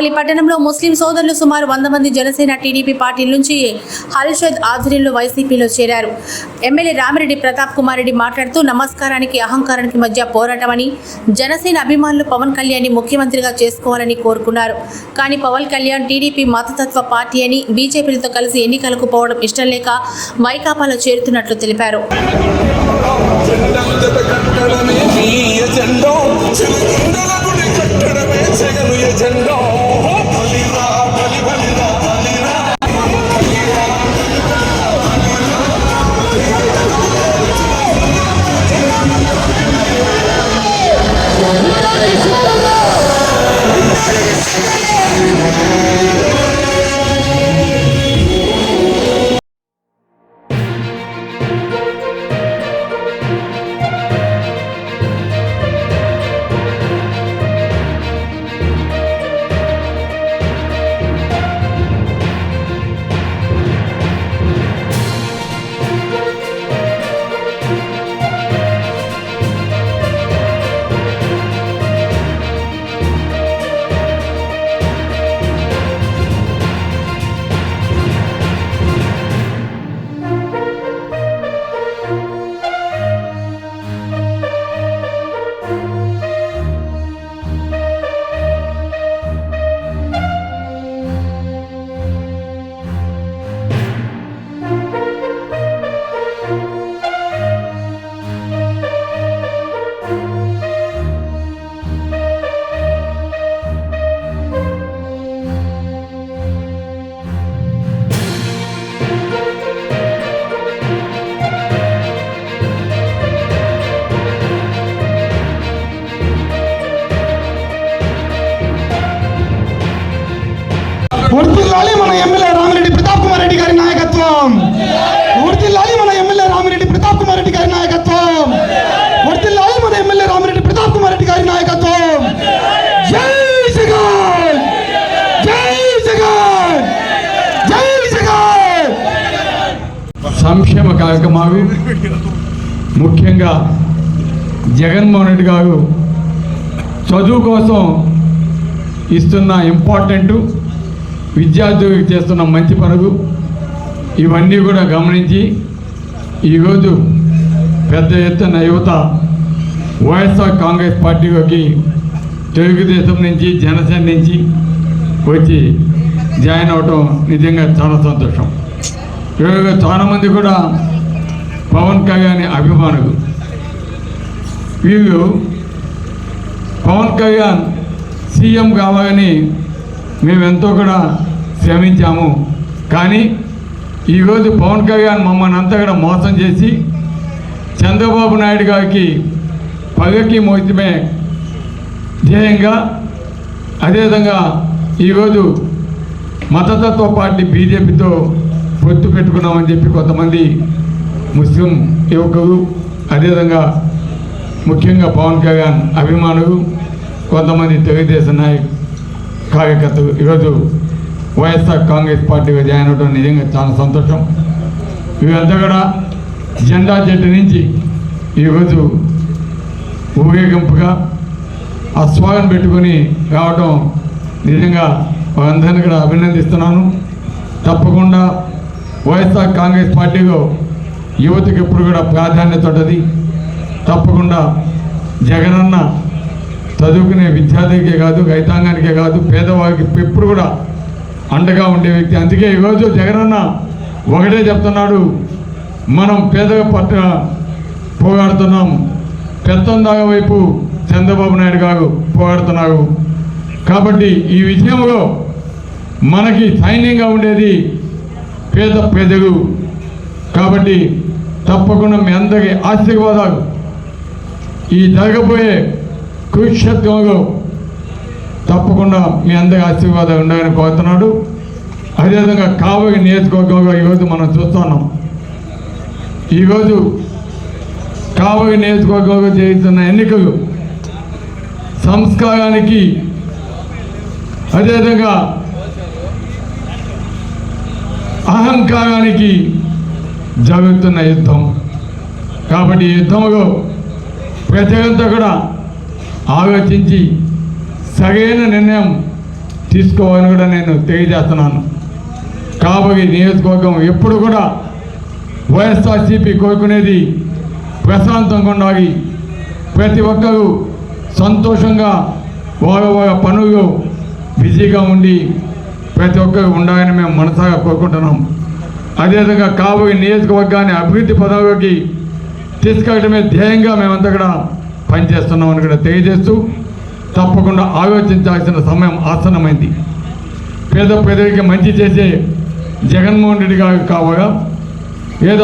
కావలి పట్టణంలో ముస్లిం సోదరులు సుమారు వంద మంది జనసేన టీడీపీ పార్టీ నుంచి హల్షద్ ఆధ్వర్యంలో వైసీపీలో చేరారు. ఎమ్మెల్యే రామిరెడ్డి ప్రతాప్ కుమార్ రెడ్డి మాట్లాడుతూ నమస్కారానికి అహంకారానికి మధ్య పోరాటమని జనసేన అభిమానులు పవన్ కళ్యాణ్ ముఖ్యమంత్రిగా చేసుకోవాలని కోరుకున్నారు. కానీ పవన్ కళ్యాణ్ టీడీపీ మతతత్వ పార్టీ అని బీజేపీలతో కలిసి ఎన్నికలకు పోవడం ఇష్టం లేక వైకాపాలో చేరుతున్నట్లు తెలిపారు. వర్తిల్లాలి మన ఎమ్మెల్యే రామిరెడ్డి ప్రతాప్ కుమార్ రెడ్డి గారి నాయకత్వం. వర్తిల్లాలి మన ఎమ్మెల్యే రామిరెడ్డి ప్రతాప్ కుమార్ రెడ్డి గారి నాయకత్వం. వర్తిల్లాలి మన ఎమ్మెల్యే రామిరెడ్డి ప్రతాప్ కుమార్ రెడ్డి గారి నాయకత్వం. జై జగన్ జై జగన్ జై జగన్ సంక్షేమ కార్యక్రమాలు. ముఖ్యంగా జగన్మోహన్ రెడ్డి గారు చదువు కోసం ఇస్తున్న ఇంపార్టెంటు విద్యార్థులకు చేస్తున్న మంచి పనులు ఇవన్నీ కూడా గమనించి ఈరోజు పెద్ద ఎత్తున యువత వైఎస్ఆర్ కాంగ్రెస్ పార్టీలోకి తెలుగుదేశం నుంచి జనసేన నుంచి వచ్చి జాయిన్ అవటం నిజంగా చాలా సంతోషం. ఈరోజు చాలామంది కూడా పవన్ కళ్యాణ్ అభిమానులు. వీళ్ళు పవన్ కళ్యాణ్ సీఎం కావాలని మేమెంతో కూడా శ్రమించాము. కానీ ఈరోజు పవన్ కళ్యాణ్ మమ్మల్ని అంతా కూడా మోసం చేసి చంద్రబాబు నాయుడు గారికి పగకి మోసమే ధ్యేయంగా అదేవిధంగా ఈరోజు మతతత్వ పార్టీ బీజేపీతో పొత్తు పెట్టుకున్నామని చెప్పి కొంతమంది ముస్లిం యువకులు అదేవిధంగా ముఖ్యంగా పవన్ కళ్యాణ్ అభిమానులు కొంతమంది తెలుగుదేశం నాయకులు. కార్యకర్తలు. ఈరోజు వైఎస్ఆర్ కాంగ్రెస్ పార్టీగా జాయిన్ అవడం నిజంగా చాలా సంతోషం. వీళ్ళంతా కూడా జెండా జట్టు నుంచి ఈరోజు ఊరేగింపుగా ఆస్వాదన పెట్టుకొని రావడం నిజంగా వారందరినీ కూడా అభినందిస్తున్నాను. తప్పకుండా వైఎస్ఆర్ కాంగ్రెస్ పార్టీలో యువతకి ఎప్పుడు కూడా ప్రాధాన్యత ఉంటుంది. తప్పకుండా జగనన్న చదువుకునే విద్యార్థికే కాదు రైతాంగానికే కాదు పేదవారికి ఎప్పుడు కూడా అండగా ఉండే వ్యక్తి. అందుకే ఈరోజు జగనన్న ఒకటే చెప్తున్నాడు మనం పేద పట్ట పోరాడుతున్నాం పెత్తందాగ వైపు చంద్రబాబు నాయుడు గారు పోగాడుతున్నారు. కాబట్టి ఈ విజయంలో మనకి సైన్యంగా ఉండేది పేద పేదలు కాబట్టి తప్పకుండా మీ అందరి ఆశీర్వాదాలు. ఈ జరగబోయే కురుక్షేత్రంలో తప్పకుండా మీ అందరి ఆశీర్వాదాలు ఉండాలని కోరుతున్నాడు. అదేవిధంగా కావలి నియోజకవర్గంలో ఈరోజు మనం చూస్తున్నాం. ఈరోజు కావలి నియోజకవర్గంలో జరుగుతున్న ఎన్నికలు సంస్కారానికి అదేవిధంగా అహంకారానికి జరుగుతున్న యుద్ధం. కాబట్టి యుద్ధంలో ప్రతి అంతా కూడా ఆలోచించి సరైన నిర్ణయం తీసుకోవాలని కూడా నేను తెలియజేస్తున్నాను. కాబట్టి నియోజకవర్గం ఎప్పుడు కూడా వైఎస్ఆర్సీపీ కోరుకునేది ప్రశాంతంగా ఉండాలి. ప్రతి ఒక్కరూ సంతోషంగా వారు వారి పనులు బిజీగా ఉండి ప్రతి ఒక్కరు ఉండాలని మేము మనసాగా కోరుకుంటున్నాం. అదేవిధంగా కాబోయే నియోజకవర్గాన్ని అభివృద్ధి పదవికి తీసుకెళ్ళడమే ధ్యేయంగా మేమంతా కూడా పనిచేస్తున్నామని కూడా తెలియజేస్తూ తప్పకుండా ఆలోచించాల్సిన సమయం ఆసన్నమైంది. పేద ప్రజలకి మంచి చేసే జగన్మోహన్ రెడ్డి గారు కావగా ఏదో